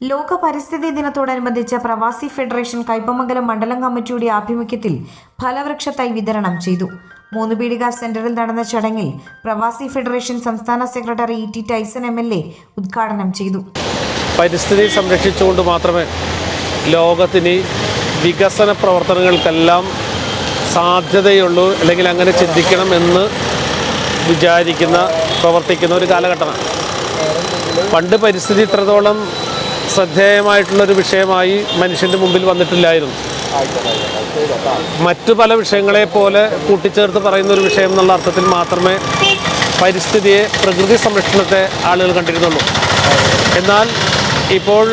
ലോക പരിസ്ഥിതി ദിനത്തോടനുബന്ധിച്ച് പ്രവാസി ഫെഡറേഷൻ കൈപ്പമംഗലം മണ്ഡലം കമ്മിറ്റിയുടെ ആഭിമുഖ്യത്തിൽ ഫലവൃക്ഷ തൈ വിതരണം ചെയ്തു. മൂന്ന് പീടിക സെന്ററിൽ നടന്ന ചടങ്ങിൽ പ്രവാസി ഫെഡറേഷൻ സംസ്ഥാന secretary E T Tyson M L A ഉദ്ഘാടനം ചെയ്തു. പരിസ്ഥിതി സംരക്ഷിച്ചുകൊണ്ട് മാത്രമേ ലോകത്തിന് വികസന പ്രവർത്തനങ്ങൾക്കെല്ലാം സാധ്യതയുള്ളൂ അല്ലെങ്കിൽ അങ്ങനെ ചിന്തിക്കണം എന്ന് വിചാരിക്കുന്ന പ്രവർത്തിക്കുന്ന ഒരു കാലഘട്ടമാണ്. പണ്ട് പരിസ്ഥിതി ഇത്രത്തോളം ശ്രദ്ധേയമായിട്ടുള്ളൊരു വിഷയമായി മനുഷ്യന്റെ മുമ്പിൽ വന്നിട്ടില്ലായിരുന്നു. മറ്റു പല വിഷയങ്ങളെ പോലെ കൂട്ടിച്ചേർത്ത് പറയുന്ന ഒരു വിഷയം എന്നുള്ള അർത്ഥത്തിൽ മാത്രമേ പരിസ്ഥിതിയെ പ്രകൃതി സംരക്ഷണത്തെ ആളുകൾ കണ്ടിരുന്നുള്ളൂ. എന്നാൽ ഇപ്പോൾ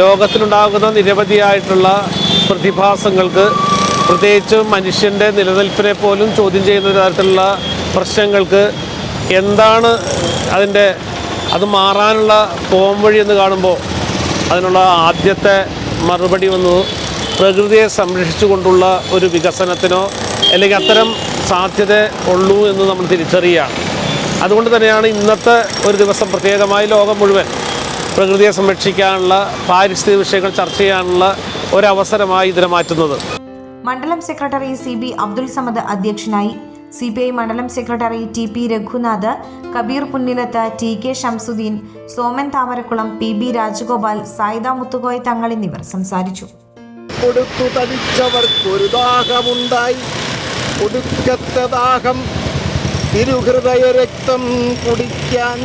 ലോകത്തിലുണ്ടാകുന്ന നിരവധിയായിട്ടുള്ള പ്രതിഭാസങ്ങൾക്ക് പ്രത്യേകിച്ച് മനുഷ്യന്റെ നിലനിൽപ്പിനെ പോലും ചോദ്യം ചെയ്യുന്ന തരത്തിലുള്ള പ്രശ്നങ്ങൾക്ക് എന്താണ് അതിന്റെ അത് മാറാനുള്ള പോംവഴി എന്ന് കാണുമ്പോൾ അതിനുള്ള ആദ്യത്തെ മറുപടി വന്നത് പ്രകൃതിയെ സംരക്ഷിച്ചുകൊണ്ടുള്ള ഒരു വികസനത്തിനോ അല്ലെങ്കിൽ അത്തരം സാധ്യത ഉള്ളൂ എന്ന് നമ്മൾ തിരിച്ചറിയുകയാണ്. അതുകൊണ്ട് തന്നെയാണ് ഇന്നത്തെ ഒരു ദിവസം പ്രത്യേകമായി ലോകം മുഴുവൻ പ്രകൃതിയെ സംരക്ഷിക്കാനുള്ള പാരിസ്ഥിതിക വിഷയങ്ങൾ ചർച്ച ചെയ്യാനുള്ള ഒരവസരമായി ഇതിനെ മാറ്റുന്നത്. മണ്ഡലം secretary C B Abdul Samad അധ്യക്ഷനായി സി പി ഐ മണ്ഡലം secretary T P Raghunath Kabeer Punnilath T K Shamsuddin Soman Thamarakulam P B Rajagopal Sayida Muthukoya Thangal എന്നിവർ സംസാരിച്ചു. കൊടുത്തു തടിച്ചവർക്കൊരു ദാഹമുണ്ടായി. ഒടുക്കത്തെ ദാഹം തിരുഹൃദയ രക്തം കുടിക്കാൻ.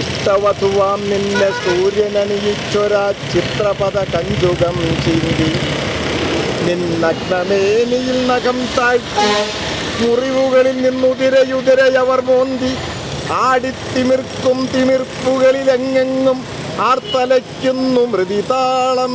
ഇഷ്ടവധുവാം നിന്നെ സൂര്യനണിയിച്ചൊരാ ചിത്രപദ കഞ്ചുകം ചീന്തി. നിന്നഗ്നമേനിയിൽ നഖം താഴ്ത്തി മുറിവുകളിൽ നിന്നുതിരയുതിരയവർ മോന്തി ആടിത്തിമിർക്കും തിമിർപ്പുകളിലെങ്ങെങ്ങും ആർത്തലയ്ക്കുന്നു മൃതിതാളം.